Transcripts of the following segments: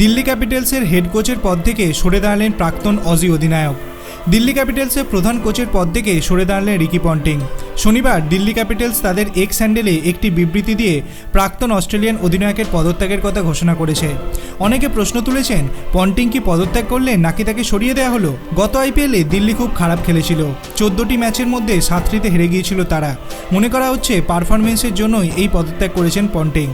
Delhi ক্যাপিটালসের head কোচের পদ থেকে সরে দাঁড়ালেন প্রাক্তন অজি অধিনায়ক। দিল্লি ক্যাপিটালসের প্রধান কোচের পদ থেকে সরে দাঁড়ালেন রিকি পন্টিং। শনিবার দিল্লি ক্যাপিটালস তাদের এক্স হ্যান্ডেলে একটি বিবৃতি দিয়ে প্রাক্তন অস্ট্রেলিয়ান অধিনায়কের পদত্যাগের কথা ঘোষণা করেছে। অনেকে প্রশ্ন তুলেছেন, পন্টিং কি পদত্যাগ করলেন নাকি তাকে সরিয়ে দেওয়া হলো? গত আইপিএলে দিল্লি খুব খারাপ খেলেছিল। চোদ্দোটি ম্যাচের মধ্যে সাতটিতে হেরে গিয়েছিল তারা। মনে করা হচ্ছে পারফরমেন্সের জন্যই এই পদত্যাগ করেছেন পন্টিং।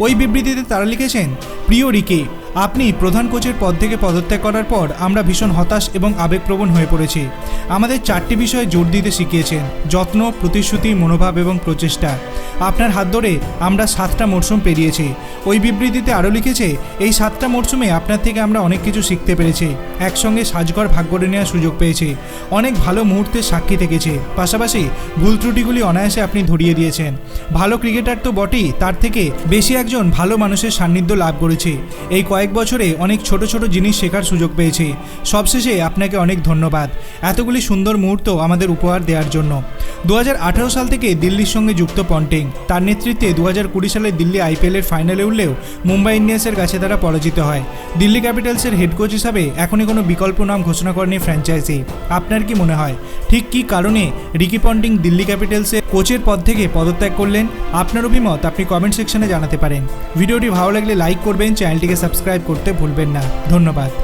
ওই বিবৃতিতে তারা লিখেছেন, প্রিয় রিকি আপনি প্রধান কোচের পদ থেকে পদত্যাগ করার পর আমরা ভীষণ হতাশ এবং আবেগপ্রবণ হয়ে পড়েছি। আমাদের চারটি বিষয়ে জোর দিতে শিখিয়েছেন। যত্ন, প্রতিশ্রুতি, মনোভাব এবং প্রচেষ্টা। আপনার হাত ধরে আমরা সাতটা মরশুম পেরিয়েছি। ওই বিবৃতিতে আরও লিখেছে, এই সাতটা মরশুমে আপনার থেকে আমরা অনেক কিছু শিখতে পেরেছি। একসঙ্গে সাজঘর ভাগ করে নেওয়ার সুযোগ পেয়েছি। অনেক ভালো মুহূর্তের সাক্ষী থেকেছে। পাশাপাশি ভুল ত্রুটিগুলি অনায়াসে আপনি ধরিয়ে দিয়েছেন। ভালো ক্রিকেটার তো বটেই, তার থেকে বেশি একজন ভালো মানুষের সান্নিধ্য লাভ করেছে। এই কয়েক বছরে অনেক ছোট ছোট জিনিস শেখার সুযোগ পেয়েছি। সবশেষে আপনাকে অনেক ধন্যবাদ। এতগুলি সুন্দর মুহূর্ত আমাদের উপহার দেওয়ার জন্য। দু হাজার আঠেরো সাল থেকে দিল্লির সঙ্গে যুক্ত পন্টিং। তার নেতৃত্বে দু সালে দিল্লি আইপিএলের ফাইনালে উঠলেও মুম্বাই ইন্ডিয়ান্সের কাছে তারা পরাজিত হয়। দিল্লি ক্যাপিটালসের হেড কোচ হিসাবে এখনই কোনো বিকল্প নাম ঘোষণা করেনি ফ্র্যাঞ্চাইজি। আপনার কি মনে হয়? ঠিক কী কারণে রিকি পন্টিং দিল্লি ক্যাপিটালসের কোচের পদ থেকে পদত্যাগ করলেন? আপনার অভিমত আপনি কমেন্ট সেকশনে জানাতে পারেন। ভিডিওটি ভালো লাগলে লাইক করবেন, চ্যানেলটিকে সাবস্ক্রাইব করতে ভুলবেন না। ধন্যবাদ।